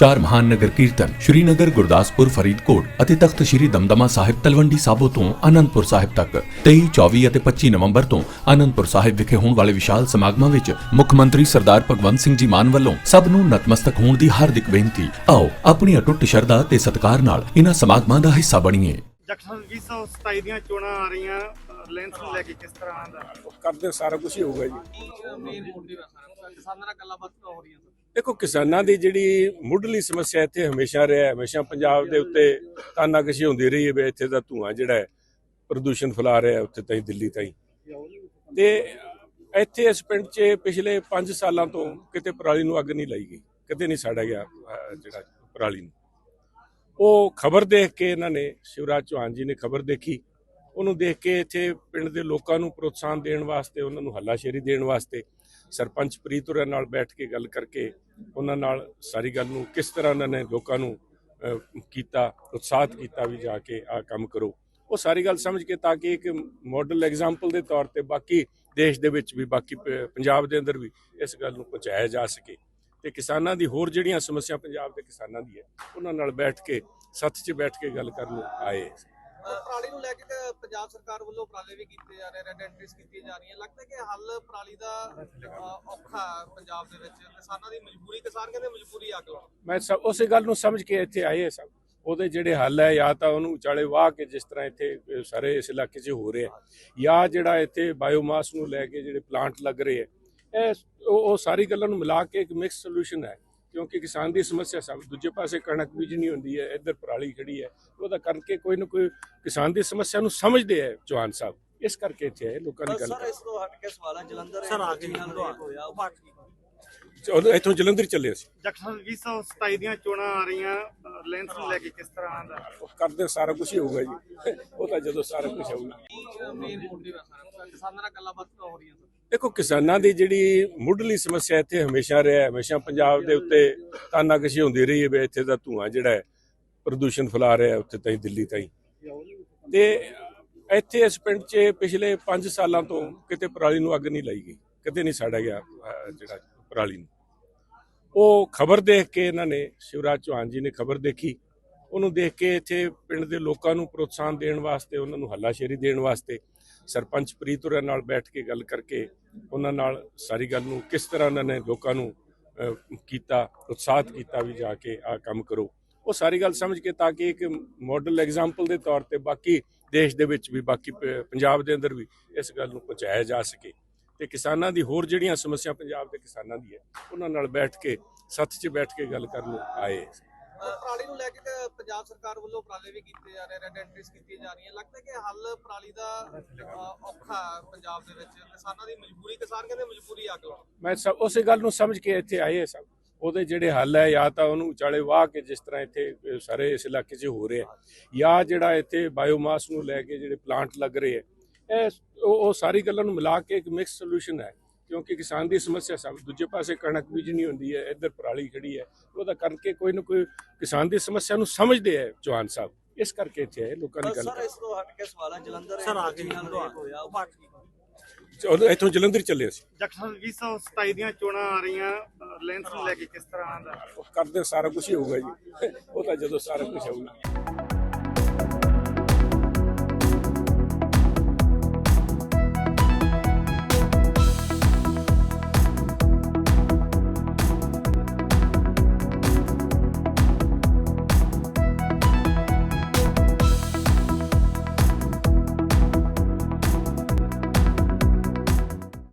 ਚਾਰ ਮਹਾਨ ਨਗਰ ਕੀਰਤਨ ਸ਼੍ਰੀਨਗਰ ਗੁਰਦਾਸਪੁਰ ਫਰੀਦਕੋਟ ਅਤੇ ਤਖਤ ਸ਼੍ਰੀ ਦਮਦਮਾ ਸਾਹਿਬ ਤਲਵੰਡੀ ਸਾਬੋ ਤੋਂ ਆਨੰਦਪੁਰ ਸਾਹਿਬ ਤੱਕ। 23 24 ਅਤੇ 25 ਨਵੰਬਰ ਤੋਂ ਆਨੰਦਪੁਰ ਸਾਹਿਬ ਵਿਖੇ ਹੋਣ ਵਾਲੇ ਵਿਸ਼ਾਲ ਸਮਾਗਮਾਂ ਵਿੱਚ ਮੁੱਖ ਮੰਤਰੀ ਸਰਦਾਰ ਭਗਵੰਤ ਸਿੰਘ ਜੀ ਮਾਨ ਵੱਲੋਂ ਸਭ ਨੂੰ ਨਤਮਸਤਕ ਹੋਣ ਦੀ ਹਾਰਦਿਕ ਬੇਨਤੀ। ਆਓ ਆਪਣੀ ਅਟੁੱਟ ਸ਼ਰਧਾ ਤੇ ਸਤਿਕਾਰ ਨਾਲ ਇਹਨਾਂ ਸਮਾਗਮਾਂ ਦਾ ਹਿੱਸਾ ਬਣੀਏ। ਜਕਸਨ 2027 ਦੀਆਂ ਚੋਣਾਂ ਆ ਰਹੀਆਂ। ਲੈਂਸ ਨੂੰ ਲੈ ਕੇ ਕਿਸ ਤਰ੍ਹਾਂ ਦਾ? ਕਰਦੇ ਸਾਰਾ ਕੁਝ ਹੀ ਹੋਊਗਾ ਜੀ। ਕਿਸਾਨਾਂ ਨਾਲ ਗੱਲਾਂ ਬਾਤਾਂ ਹੋ ਰਹੀਆਂ ਸਰ ਦੇਖੋ ਕਿਸਾਨਾਂ ਦੀ ਜਿਹੜੀ ਮੁੱਢਲੀ ਸਮੱਸਿਆ ਇੱਥੇ ਹਮੇਸ਼ਾ ਰਿਹਾ ਹੈ, ਹਮੇਸ਼ਾ ਪੰਜਾਬ ਦੇ ਉੱਤੇ ਤਾਨਾਕਸ਼ੀ ਹੁੰਦੀ ਰਹੀ ਹੈ ਵੀ ਇੱਥੇ ਦਾ ਧੂਆਂ ਜਿਹੜਾ ਹੈ ਪ੍ਰਦੂਸ਼ਣ ਫੈਲਾ ਰਿਹਾ ਉੱਥੇ ਤਾਈ ਦਿੱਲੀ ਤਾਈ। ਤੇ ਇੱਥੇ ਇਸ ਪਿੰਡ 'ਚ ਪਿਛਲੇ 5 ਸਾਲਾਂ ਤੋਂ ਕਿਤੇ ਪਰਾਲੀ ਨੂੰ ਅੱਗ ਨਹੀਂ ਲਾਈ ਗਈ ਕਿਤੇ ਨਹੀਂ ਸਾੜਿਆ ਗਿਆ ਜਿਹੜਾ ਪਰਾਲੀ ਨੂੰ। ਉਹ ਖਬਰ ਦੇਖ ਕੇ ਇਹਨਾਂ ਨੇ ਸ਼ਿਵਰਾਜ ਚੌਹਾਨ ਜੀ ਨੇ ਖਬਰ ਦੇਖੀ ਉਹਨੂੰ ਦੇਖ ਕੇ ਇੱਥੇ ਪਿੰਡ ਦੇ ਲੋਕਾਂ ਨੂੰ ਪ੍ਰੋਤਸਾਹਨ ਦੇਣ ਵਾਸਤੇ, ਉਹਨਾਂ ਨੂੰ ਹੱਲਾਸ਼ੇਰੀ ਦੇਣ ਵਾਸਤੇ ਸਰਪੰਚ ਪ੍ਰੀਤ ਹੋਰਾਂ ਨਾਲ ਬੈਠ ਕੇ ਗੱਲ ਕਰਕੇ ਉਹਨਾਂ ਨਾਲ ਸਾਰੀ ਗੱਲ ਨੂੰ ਕਿਸ ਤਰ੍ਹਾਂ ਉਹਨਾਂ ਨੇ ਲੋਕਾਂ ਨੂੰ ਕੀਤਾ, ਉਤਸ਼ਾਹਤ ਕੀਤਾ ਵੀ ਜਾ ਕੇ ਆ ਕੰਮ ਕਰੋ। ਉਹ ਸਾਰੀ ਗੱਲ ਸਮਝ ਕੇ ਤਾਂ ਕਿ ਇੱਕ ਮਾਡਲ ਐਗਜ਼ਾਮਪਲ ਦੇ ਤੌਰ ਤੇ ਬਾਕੀ ਦੇਸ਼ ਦੇ ਵਿੱਚ ਵੀ, ਬਾਕੀ ਪ- ਪੰਜਾਬ ਦੇ ਅੰਦਰ ਵੀ ਇਸ ਗੱਲ ਨੂੰ ਪਹੁੰਚਾਇਆ ਜਾ ਸਕੇ। ਤੇ ਕਿਸਾਨਾਂ ਦੀ ਹੋਰ ਜਿਹੜੀਆਂ ਸਮੱਸਿਆ ਪੰਜਾਬ ਦੇ ਕਿਸਾਨਾਂ ਦੀ ਹੈ, ਉਹਨਾਂ ਨਾਲ ਬੈਠ ਕੇ, ਸੱਥ 'ਚ ਬੈਠ ਕੇ ਗੱਲ ਕਰਨ ਆਏ। ਪਰਾਲੀ ਨੂੰ ਲੈ ਕੇ ਪੰਜਾਬ ਸਰਕਾਰ ਵੱਲੋਂ ਉਪਰਾਲੇ ਵੀ ਕੀਤੇ ਜਾ ਰਹੇ ਰੈਡ ਐਂਟਰੀਜ਼ ਕੀਤੀਆਂ ਜਾ ਰਹੀਆਂ। ਲੱਗਦਾ ਕਿ ਹੱਲ ਪਰਾਲੀ ਦਾ ਔਖਾ ਪੰਜਾਬ ਦੇ ਵਿੱਚ। ਕਿਸਾਨਾਂ ਦੀ ਮਜਬੂਰੀ, ਕਿਸਾਨ ਕਹਿੰਦੇ ਮਜਬੂਰੀ ਅੱਗ ਲਾਉਣ ਮੈਂ ਸਭ, ਉਸੇ ਗੱਲ ਨੂੰ ਸਮਝ ਕੇ ਇੱਥੇ ਆਏ ਹਾਂ ਸਭ। ਉਹਦੇ ਜਿਹੜੇ ਹੱਲ ਹੈ, ਜਾਂ ਤਾਂ ਉਹਨੂੰ ਉਚਾਲੇ ਵਾਹ ਕੇ ਜਿਸ ਤਰ੍ਹਾਂ ਇੱਥੇ ਸਾਰੇ ਇਸ ਇਲਾਕੇ 'ਚ ਹੋ ਰਿਹਾ ਜਾਂ ਜਿਹੜਾ ਇੱਥੇ ਬਾਇਓਮਾਸ ਨੂੰ ਲੈ ਕੇ ਜਿਹੜੇ ਪਲਾਂਟ ਲੱਗ ਰਹੇ ਹੈ ਇਹ, ਉਹ ਉਹ ਸਾਰੀ ਗੱਲਾਂ ਨੂੰ ਮਿਲਾ ਕੇ ਇੱਕ ਮਿਕਸ ਸੋਲੂਸ਼ਨ ਹੈ। ਕਿਉਂਕਿ ਕਿਸਾਨ ਦੀ ਸਮੱਸਿਆ ਸਭ ਦੂਜੇ ਪਾਸੇ ਕਣਕ ਬੀਜਣੀ ਹੁੰਦੀ ਹੈ ਇੱਧਰ ਪਰਾਲੀ ਖੜੀ ਹੈ ਉਹਦਾ ਕਰਕੇ ਕੋਈ ਨਾ ਕੋਈ ਕਿਸਾਨ ਦੀ ਸਮੱਸਿਆ ਨੂੰ ਸਮਝਦੇ ਹੈ ਚੌਹਾਨ ਸਾਹਿਬ ਇਸ ਕਰਕੇ ਇੱਥੇ ਆਏ ਲੋਕਾਂ ਦੀ ਗੱਲ ਸਰ ਇਸ ਤੋਂ ਹਟ ਕੇ ਸਵਾਲ ਹੈ ਜਲੰਧਰ ਸਰ, ਆ। ਰੇਪ ਹੋਇਆ ਉਹ ਇੱਥੋਂ ਜਲੰਧਰ ਚੱਲੇ ਅਸੀਂ। ਜਕਸਨ 2027 ਦੀਆਂ ਚੋਣਾਂ ਆ ਰਹੀਆਂ ਲੈਂਸ ਨੂੰ ਲੈ ਕੇ ਕਿਸ ਤਰ੍ਹਾਂ ਦਾ? ਉਹ ਕਰਦੇ ਸਾਰਾ ਕੁਝ ਹੀ ਹੋਊਗਾ ਜੀ। ਉਹ ਤਾਂ ਜਦੋਂ ਸਾਰਾ ਕੁਝ ਹੋਊਗਾ। ਮੇਨ ਮੋਟਿਵ ਹੈ ਸਾਰਾ ਕਿਸਾਨਾਂ ਨਾਲ ਗੱਲਾਂ ਬਾਤਾਂ ਹੋ ਰਹੀਆਂ ਸਰ ਦੇਖੋ ਕਿਸਾਨਾਂ ਦੀ ਜਿਹੜੀ ਮੁੱਢਲੀ ਸਮੱਸਿਆ ਇੱਥੇ ਹਮੇਸ਼ਾ ਰਿਹਾ ਹਮੇਸ਼ਾ ਪੰਜਾਬ ਦੇ ਉੱਤੇ ਤਾਨਾਕਸ਼ੀ ਹੁੰਦੀ ਰਹੀ ਹੈ ਵੀ ਇੱਥੇ ਦਾ ਧੂਆਂ ਜਿਹੜਾ ਹੈ ਪ੍ਰਦੂਸ਼ਣ ਫੈਲਾ ਰਿਹਾ ਹੈ ਉੱਥੇ ਤਾਈਂ ਦਿੱਲੀ ਤਾਈਂ। ਤੇ ਇੱਥੇ ਇਸ ਪਿੰਡ 'ਚ ਪਿਛਲੇ 5 ਸਾਲਾਂ ਤੋਂ ਕਿਤੇ ਪਰਾਲੀ ਨੂੰ ਅੱਗ ਨਹੀਂ ਲਾਈ ਗਈ ਕਿਤੇ ਨਹੀਂ ਸਾੜਿਆ ਗਿਆ ਜਿਹੜਾ ਪਰਾਲੀ ਨੂੰ। ਉਹ ਖਬਰ ਦੇਖ ਕੇ ਇਹਨਾਂ ਨੇ, ਸ਼ਿਵਰਾਜ ਚੌਹਾਨ ਜੀ ਨੇ ਖਬਰ ਦੇਖੀ। ਉਹਨੂੰ ਦੇਖ ਕੇ ਇੱਥੇ ਪਿੰਡ ਦੇ ਲੋਕਾਂ ਨੂੰ ਪ੍ਰੋਤਸਾਹਨ ਦੇਣ ਵਾਸਤੇ, ਉਹਨਾਂ ਨੂੰ ਹੱਲਾਸ਼ੇਰੀ ਦੇਣ ਵਾਸਤੇ, ਸਰਪੰਚ ਪ੍ਰੀਤ ਹੋਰਾਂ ਨਾਲ ਬੈਠ ਕੇ ਗੱਲ ਕਰਕੇ ਉਹਨਾਂ ਨਾਲ ਸਾਰੀ ਗੱਲ ਨੂੰ ਕਿਸ ਤਰ੍ਹਾਂ ਉਹਨਾਂ ਨੇ ਲੋਕਾਂ ਨੂੰ ਕੀਤਾ, ਉਤਸ਼ਾਹਤ ਕੀਤਾ ਵੀ ਜਾ ਕੇ ਆ ਕੰਮ ਕਰੋ। ਉਹ ਸਾਰੀ ਗੱਲ ਸਮਝ ਕੇ ਤਾਂ ਕਿ ਇੱਕ ਮਾਡਲ ਐਗਜ਼ਾਮਪਲ ਦੇ ਤੌਰ ਤੇ ਬਾਕੀ ਦੇਸ਼ ਦੇ ਵਿੱਚ ਵੀ, ਬਾਕੀ ਪ- ਪੰਜਾਬ ਦੇ ਅੰਦਰ ਵੀ ਇਸ ਗੱਲ ਨੂੰ ਪਹੁੰਚਾਇਆ ਜਾ ਸਕੇ। ਤੇ ਕਿਸਾਨਾਂ ਦੀ ਹੋਰ ਜਿਹੜੀਆਂ ਸਮੱਸਿਆ ਪੰਜਾਬ ਦੇ ਕਿਸਾਨਾਂ ਦੀ ਹੈ ਉਹਨਾਂ ਨਾਲ ਬੈਠ ਕੇ ਸੱਥ 'ਚ ਬੈਠ ਕੇ ਗੱਲ ਕਰਨ ਆਏ ਪਰਾਲੀ ਨੂੰ ਲੈ ਕੇ ਪੰਜਾਬ ਸਰਕਾਰ ਵੱਲੋਂ ਉਪਰਾਲੇ ਵੀ ਕੀਤੇ ਜਾ ਰਹੇ ਰੈਡ ਐਂਟਰੀਜ਼ ਕੀਤੀਆਂ ਜਾ ਰਹੀਆਂ। ਲੱਗਦਾ ਕਿ ਹੱਲ ਪਰਾਲੀ ਦਾ ਔਖਾ ਪੰਜਾਬ ਦੇ ਵਿੱਚ। ਕਿਸਾਨਾਂ ਦੀ ਮਜਬੂਰੀ ਕਿਸਾਨ ਕਹਿੰਦੇ ਮਜਬੂਰੀ ਅੱਗ ਲਾਉਣ ਮੈਂ ਸਭ ਉਸੇ ਗੱਲ ਨੂੰ ਸਮਝ ਕੇ ਇੱਥੇ ਆਏ ਸਭ। ਉਹਦੇ ਜਿਹੜੇ ਹੱਲ ਹੈ ਜਾਂ ਤਾਂ ਉਹਨੂੰ ਵਿਚਾਲੇ ਵਾਹ ਕੇ ਜਿਸ ਤਰ੍ਹਾਂ ਇੱਥੇ ਸਾਰੇ ਇਸ ਇਲਾਕੇ 'ਚ ਹੋ ਰਿਹਾ ਜਾਂ ਜਿਹੜਾ ਇੱਥੇ ਬਾਇਓਮਾਸ ਨੂੰ ਲੈ ਕੇ ਜਿਹੜੇ ਪਲਾਂਟ ਲੱਗ ਰਹੇ ਹੈ ਇਹ ਉਹ ਸਾਰੀ ਗੱਲਾਂ ਨੂੰ ਮਿਲਾ ਕੇ ਇੱਕ ਮਿਕਸ ਸੋਲੂਸ਼ਨ ਹੈ ਕਿਉਂਕਿ ਕਿਸਾਨ ਦੀ ਸਮੱਸਿਆ ਸਭ ਦੂਜੇ ਪਾਸੇ ਕਣਕ ਬੀਜਣੀ ਹੁੰਦੀ ਹੈ ਇੱਧਰ ਪਰਾਲੀ ਖੜੀ ਹੈ ਉਹਦਾ ਕਰਕੇ ਕੋਈ ਨਾ ਕੋਈ ਕਿਸਾਨ ਦੀ ਸਮੱਸਿਆ ਨੂੰ ਸਮਝਦੇ ਹੈ ਚੌਹਾਨ ਸਾਹਿਬ। ਇਸ ਕਰਕੇ ਇੱਥੇ ਆਏ ਲੋਕਾਂ ਦੀ ਗੱਲ ਸਰ ਇਸ ਤੋਂ ਹਟ ਕੇ ਸਵਾਲ ਹੈ ਜਲੰਧਰ ਸਰ, ਆ ਰੇਪ ਹੋਇਆ ਉਹ ਹਟ ਗਈ ਕਰ- ਇੱਥੋਂ ਜਲੰਧਰ ਚੱਲੇ ਅਸੀਂ। ਜਕਸਨ 2027 ਦੀਆਂ ਚੋਣਾਂ ਆ ਰਹੀਆਂ ਲੈਂਸ ਨੂੰ ਲੈ ਕੇ ਕਿਸ ਤਰ੍ਹਾਂ ਦਾ ਉਹ ਕਰਦੇ ਸਾਰਾ ਕੁਝ ਹੀ ਹੋਊਗਾ ਜੀ। ਉਹ ਤਾਂ ਜਦੋਂ ਸਾਰਾ ਕੁਝ ਹੋਊਗਾ।